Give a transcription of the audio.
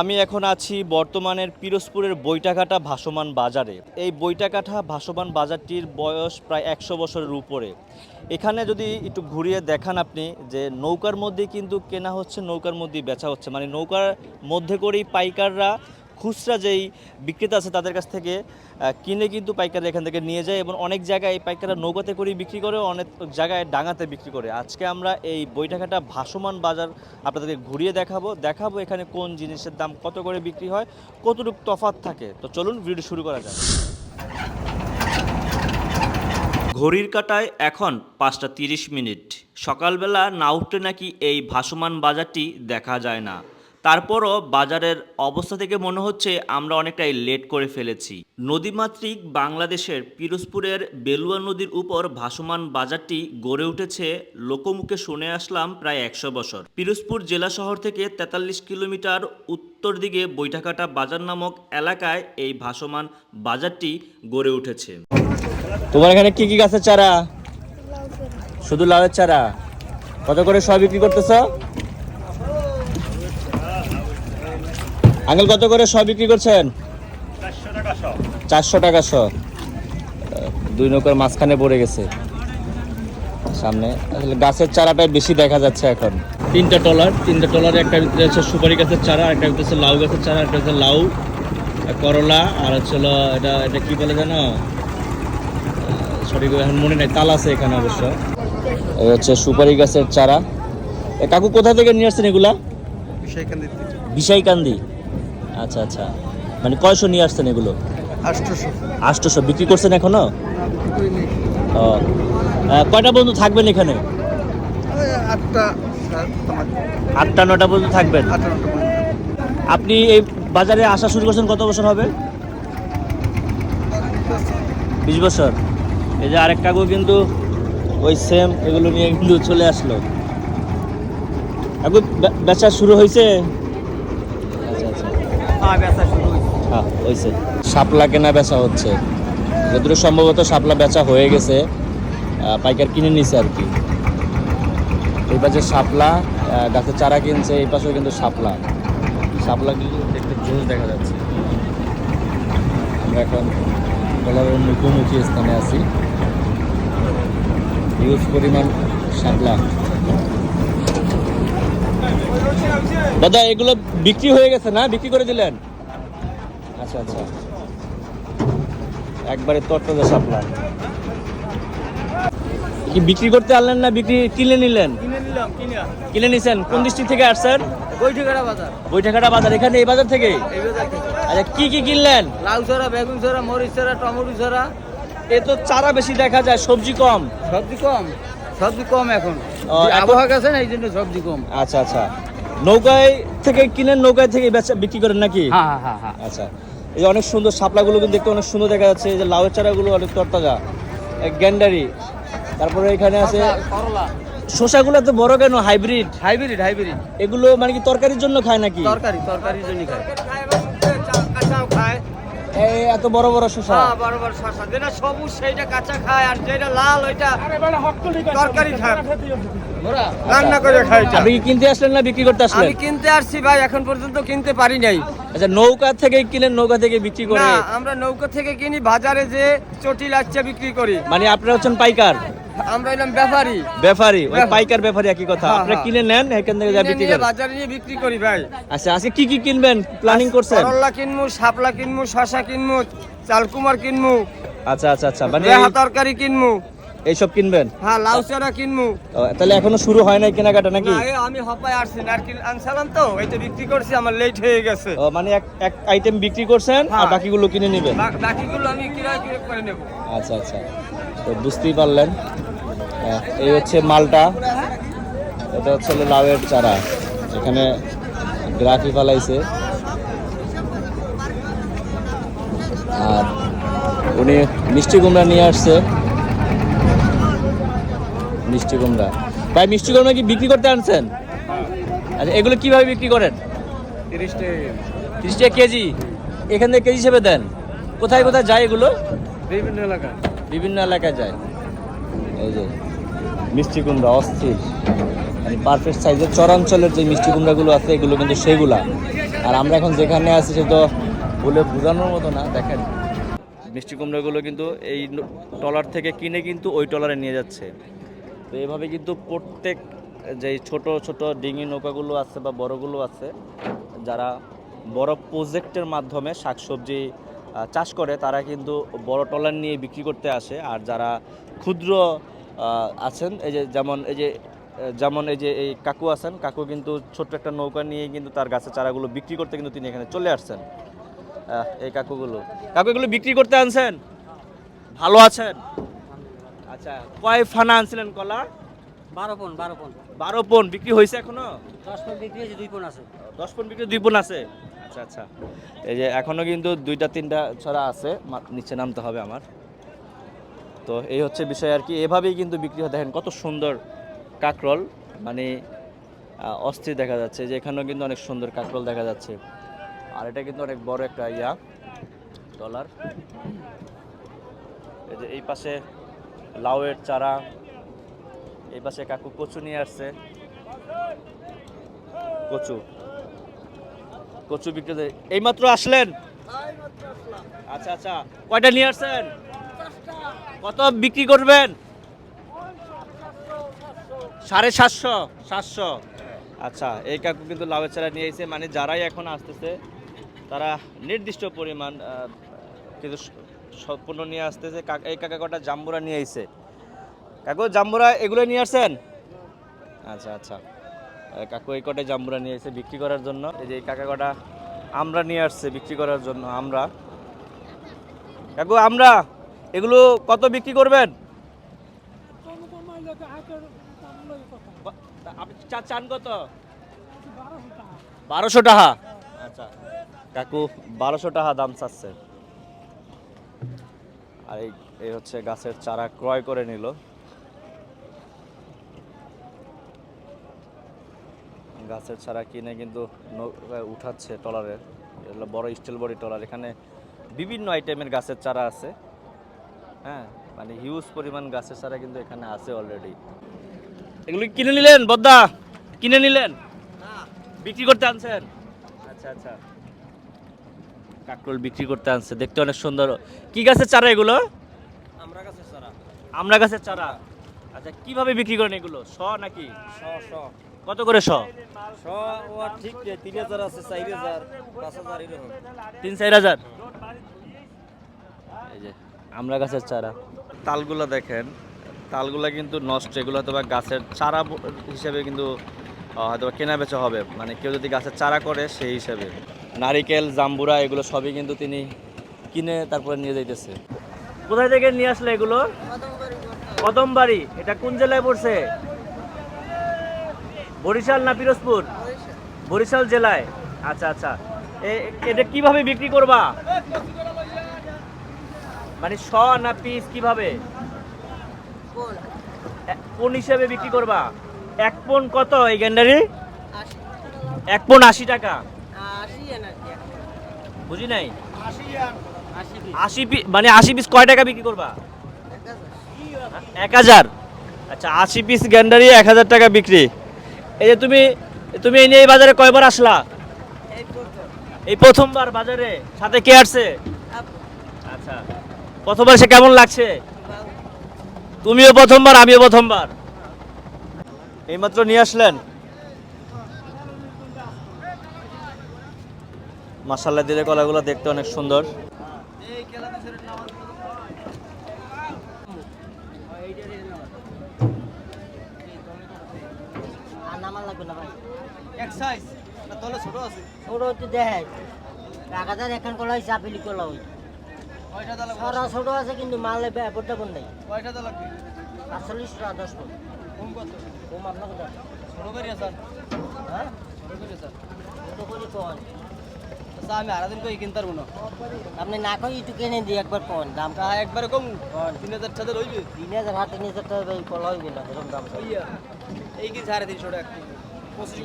আমি এখন আছি বর্তমানের পিরোজপুরের বৈটাঘাটা ভাসমান বাজারে। এই বৈটাঘাটা ভাসমান বাজারটির বয়স প্রায় একশো বছরের উপরে। এখানে যদি একটু ঘুরিয়ে দেখান আপনি যে নৌকার মধ্যে কিন্তু কেনা হচ্ছে, নৌকার মধ্যেই বেচা হচ্ছে। মানে নৌকার মধ্যে করেই পাইকাররা খুচরা যেই বিক্রেতা আছে তাদের কাছ থেকে কিনে কিন্তু পাইকাররা এখান থেকে নিয়ে যায় এবং অনেক জায়গায় পাইকাররা নৌকাতে করেই বিক্রি করে, অনেক জায়গায় ডাঙাতে বিক্রি করে। আজকে আমরা এই বৈঠাঘাটা ভাসমান বাজার আপনাদেরকে ঘুরিয়ে দেখাবো দেখাবো এখানে কোন জিনিসের দাম কত করে বিক্রি হয়, কতটুকু তফাৎ থাকে। তো চলুন ভিডিও শুরু করা যাক। ঘড়ির কাটায় এখন পাঁচটা তিরিশ মিনিট। সকালবেলা না উঠলে নাকি এই ভাসমান বাজারটি দেখা যায় না। তারপরও বাজারের অবস্থা থেকে মনে হচ্ছে আমরা অনেকটাই লেট করে ফেলেছি। নদীমাতৃক বাংলাদেশের পিরোজপুরের বেলুয়া নদীর উপর ভাসমান বাজারটি গড়ে উঠেছে লোকমুখে শুনে আসলাম প্রায় একশো বছর। পিরোজপুর জেলা শহর থেকে তেতাল্লিশ কিলোমিটার উত্তর দিকে বৈঠাকাটা বাজার নামক এলাকায় এই ভাসমান বাজারটি গড়ে উঠেছে। তোমার এখানে কি কি গাছের চারা। শুধু লাউয়ের চারা? কত করে সব বিক্রি করতেছ? আঙ্কেল কত করে সব বিক্রি করছেন? চারশো টাকা শ দুই নৌকার মাঝখানে পড়ে গেছে। সামনে আসলে গাছের চারাটাই বেশি দেখা যাচ্ছে এখন। তিনটা টলার তিনটা টলারে একটা ভিতরে হচ্ছে সুপারি গাছের চারা একটা ভিতরে হচ্ছে লাউ গাছের চারা একটা হচ্ছে লাউ করলা আর হচ্ছে এটা এটা কি বলে জানো সঠিক এখন মনে নেই তাল আছে এখানে অবশ্য। এই হচ্ছে সুপারি গাছের চারা। কাকু কোথা থেকে নিয়ে আসছেন এগুলা? বিশাইকান্দি আচ্ছা আচ্ছা। মানে কয়শো নিয়ে আসছেন এগুলো? আষ্টশো বিক্রি করছেন এখনও? ও। কয়টা বন্ধু থাকবেন এখানে? আটটা আটটা নটা পর্যন্ত থাকবেন? পর্যন্ত। আপনি এই বাজারে আসা শুরু করছেন কত বছর হবে? বিশ বছর। এই যে আরেক কাকু কিন্তু ওই সেম এগুলো নিয়ে কিন্তু চলে আসলো। কাকু বেচা শুরু হয়েছে? হ্যাঁ হয়েছে শাপলা কেনা বেচা হচ্ছে। যতটুকু সম্ভবত শাপলা বেচা হয়ে গেছে পাইকার কিনে নিছে আর কি। এই পাশে শাপলা গাছের চারা কিনছে, এই পাশেও কিন্তু শাপলা। শাপলা কিন্তু দেখতে জোস দেখা যাচ্ছে। আমরা এখন কলারের মুখোমুখি স্থানে আছি। হিউজ পরিমাণ শাপলা। দাদা এগুলো বিক্রি হয়ে গেছে না? বিক্রি করে দিলেন? আচ্ছা আচ্ছা। একবারে তরতাজা শাপলা কি বিক্রি করতে আনলেন না বিক্রি কিনে নিলেন? কিনে নিছেন? কোন ডিস্ট্রিক্ট থেকে আসছেন? বৈঠকাটা বাজার। বৈঠাঘাটা বাজার। এখানে এই বাজার থেকে? আচ্ছা কি কি কিনলেন? লাউ ছড়া বেগুন ছড়া মরিচ ছড়া টমেটো ছড়া। এ তো চারা বেশি দেখা যায় সবজি কম। সবজি কম। সবজি কম এখন। এখন- আবহাওয়া গেছে না এই জন্য সবজি কম। আচ্ছা আচ্ছা। নৌকায় থেকে কিনেন নৌকায় থেকে বেচা বিক্রি করেন নাকি? হ্যাঁ হ্যাঁ হ্যাঁ আচ্ছা। এই যে অনেক সুন্দর শাপলাগুলো কিন্তু দেখতে অনেক সুন্দর দেখা যাচ্ছে। এই যে লাউয়ের চারাগুলো অনেক তরতাজা। এক গ্যান্ডারি। তারপরে এখানে আছে তো বড় কেন? হাইব্রিড? Hybrid hybrid. এগুলো মানে কি তরকারির জন্য খায় নাকি? তরকারি তরকারির জন্য খায়। খায় এই এত বড় বড় শসা? হ্যাঁ বড় বড় শসা। যেটা সবুজ সেইটা কাঁচা খায় আর যেটা লাল ওইটা তরকারি খায়। রান্না করে খায় আপনি কি কিনতে আসলেন না বিক্রি করতে আসলেন? আমি কিনতে আসছি ভাই এখন পর্যন্ত কিনতে পারি নাই। আচ্ছা নৌকা থেকে কিনেন নৌকা থেকে বিক্রি করে? না আমরা নৌকা থেকে কিনি বাজারে যে চটি লাচ্চা বিক্রি করি। মানে আপনারা হচ্ছেন পাইকার? আমরা এলাম ব্যাপারী। ব্যাপারী ওই পাইকার ব্যাপারী একই কথা। হ্যাঁ, আপনারা হ্যাঁ। কিনে নেন এখান থেকে যা বিক্রি করেন। বাজারে নিয়ে বিক্রি করি ভাই। আচ্ছা আজকে কি কি কিনবেন? প্ল্যানিং করছেন? করলা কিনমু শাপলা কিনমু শশা কিনমু চালকুমার কিনমু আচ্ছা আচ্ছা আচ্ছা মানে তরকারি কিনমু এইসব কিনবেন? হ্যাঁ লাউ চারা কিনমু। ও, তাহলে এখনও শুরু হয় নাই কেনাকাটা নাকি? আমি হপায় আসছি নারকেল আনছিলাম তো এইটা বিক্রি করছি আমার লেট হয়ে গেছে। ও, মানে এক এক আইটেম বিক্রি করছেন আর হ্যাঁ। বাকিগুলো কিনে নেবেন? বাকিগুলো আমি কিরায় কিরে করে নেব। আচ্ছা আচ্ছা। তো বুঝতেই পারলেন। এই হচ্ছে মালটা। এটা হচ্ছে লাউয়ের চারা। এখানে গ্রাফি ফালাইছে। আর উনি মিষ্টি কুমড়া নিয়ে আসছে। মিষ্টি কুমড়া। ভাই মিষ্টি কুমড়া কি বিক্রি করতে আনছেন? আচ্ছা এগুলো কীভাবে বিক্রি করেন? তিরিশ টাকা তিরিশ টাকা কেজি? এখান থেকে কেজি হিসেবে দেন। কোথায় কোথায় যায় এগুলো? বিভিন্ন এলাকা বিভিন্ন এলাকায় যায়। এই যে মিষ্টি কুমড়া অস্থির। মানে পারফেক্ট সাইজের চরাঞ্চলের যে মিষ্টি কুমড়াগুলো আছে এগুলো কিন্তু সেগুলা। আর আমরা এখন যেখানে আছি সে তো বলে বোঝানোর মতো না দেখেন। মিষ্টি কুমড়োগুলো কিন্তু এই ট্রলার থেকে কিনে কিন্তু ওই ট্রলারে নিয়ে যাচ্ছে। তো এভাবে কিন্তু প্রত্যেক, যে ছোট ছোট ডিঙি নৌকাগুলো আছে বা বড়গুলো আছে, যারা বড় প্রজেক্টের মাধ্যমে শাকসবজি চাষ করে, তারা কিন্তু বড় ট্রলার নিয়ে বিক্রি করতে আসে। আর যারা ক্ষুদ্র আছেন, এই যে যেমন, এই যে, যেমন এই যে, এই কাকু আছেন, কাকু কিন্তু ছোট্ট একটা নৌকা নিয়ে কিন্তু তার গাছের চারাগুলো বিক্রি করতে কিন্তু তিনি এখানে চলে আসছেন। এই কাকুগুলো। কাকু এগুলো বিক্রি করতে আনছেন? ভালো আছেন? আচ্ছা কয় ফানা আনছিলেন কলা? বারো পন বারো পন। বারো পন বিক্রি হয়েছে এখনও? দশ পন বিক্রি হয়েছে দুই পন আছে। দশ পন বিক্রি দুই পন আছে? আচ্ছা আচ্ছা। এই যে এখনও কিন্তু দুইটা তিনটা ছড়া আছে নিচে নামতে হবে আমার। তো এই হচ্ছে বিষয় আর কি এভাবেই কিন্তু বিক্রি হয়। দেখেন কত সুন্দর কাকরল মানে অস্থির দেখা যাচ্ছে। যে এখানেও কিন্তু অনেক সুন্দর কাকরল দেখা যাচ্ছে। আর এটা কিন্তু অনেক বড় একটা ইয়া ডলার এই যে এই পাশে লাউয়ের চারা, এই পাশে কাকু কচু নিয়ে আসছে। কচু। কচু বিক্রেতা এইমাত্র আসলেন? আচ্ছা আচ্ছা। কয়টা নিয়ে আসছেন? কত বিক্রি করবেন? সাড়ে সাতশো সাতশো। আচ্ছা এই কাকু কিন্তু লাউয়ের চারা নিয়ে এসে মানে যারাই এখন আসতেছে, তারা নির্দিষ্ট পরিমাণ কিন্তু সম্পূর্ণ নিয়ে আসতেছে। এই কাকা কটা জাম্বুরা নিয়ে এসে কাকু, জাম্বুরা এগুলো নিয়ে আসছেন? আচ্ছা আচ্ছা। কাকু, এই কটাই জাম্বুরা নিয়ে এসে বিক্রি করার জন্য। এই যে এই কাকা কটা আমরা নিয়ে আসছে বিক্রি করার জন্য, আমরা। কাকু, আমরা এগুলো কত বিক্রি করবেন? আপনি চান কত? বারোশো টাকা। আচ্ছা। কাকু, বারোশো টাকা দাম চাচ্ছে। আর এই এই হচ্ছে গাছের চারা ক্রয় করে নিল। গাছের চারা কিনে কিন্তু উঠাচ্ছে ট্রলারে। এগুলো বড় স্টিল বডি ট্রলার। এখানে বিভিন্ন আইটেমের গাছের চারা আছে। হ্যাঁ মানে হিউজ পরিমাণ গাছের চারা কিন্তু এখানে আছে অলরেডি এগুলো কিনে নিলেন বদ্দা? কিনে নিলেন? বিক্রি করতে আনছেন? আচ্ছা আচ্ছা। কাকরোল বিক্রি করতে আনছে। দেখতে অনেক সুন্দর। কি গাছের চারা এগুলো? আমরা কাছে সারা আমরা গাছের চারা। আচ্ছা কীভাবে বিক্রি করেন এগুলো? শ নাকি? শ শ। কত করে শ? শ ও ঠিক তিন হাজার আছে চার হাজার পাঁচ হাজার এরকম। তিন চার হাজার? এই যে আমরা গাছের চারা। তালগুলো দেখেন তালগুলো কিন্তু নষ্ট। এগুলো হয়তো বা গাছের চারা হিসেবে কিন্তু হয়তো কেনা বেচা হবে। মানে কেউ যদি গাছের চারা করে সেই হিসেবে। নারিকেল জাম্বুরা এগুলো সবই কিন্তু তিনি কিনে তারপরে নিয়ে যাইতেছে। কোথায় থেকে নিয়ে আসলে এগুলো? কদমবাড়ি। এটা কোন জেলায় পড়ছে? বরিশাল না পিরোজপুর? বরিশাল জেলায়। আচ্ছা আচ্ছা। এ- এটা কীভাবে বিক্রি করবা? মানে শ না পিস কীভাবে? কোন হিসেবে বিক্রি করবা? এক পন কত এই গ্যান্ডারি এক পন আশি টাকা। বুঝি নাই? আশি পিস। মানে আশি পিস কয় টাকা বিক্রি করবা? এক হাজার? আচ্ছা আশি পিস গ্যান্ডারি এক হাজার টাকা বিক্রি। এই যে তুমি তুমি এই নিয়ে এই বাজারে কয়বার আসলা? এই প্রথমবার বাজারে? সাথে কে আসছে? আচ্ছা। প্রথমবার সে কেমন লাগছে? তুমিও প্রথমবার আমিও প্রথমবার। এইমাত্র নিয়ে আসলেন? মাসাল্লা দিলে কলাগুলো দেখতে অনেক সুন্দর। ছোট আছে। কিন্তু মালে ব্যাপারটা কোন নেই কয়টা দালা লাগবে আটচল্লিশ টাকা দশ ফুট কম কত? কম আপনাকে দেখ ছোট করে স্যার। হ্যাঁ? ছোট করে স্যার। ছোট করে কন আচ্ছা আমি আড়া দিন কই কিনতে পারব না। আপনি না কই একটু কিনে দিই একবার কোন দামটা একবারে কম। তিন হাজার টাকা হইবে তিন হাজার হাত তিন হাজার টাকা কলা হইবে না এরকম দাম এই কি সাড়ে তিনশো টাকা? পঁচিশ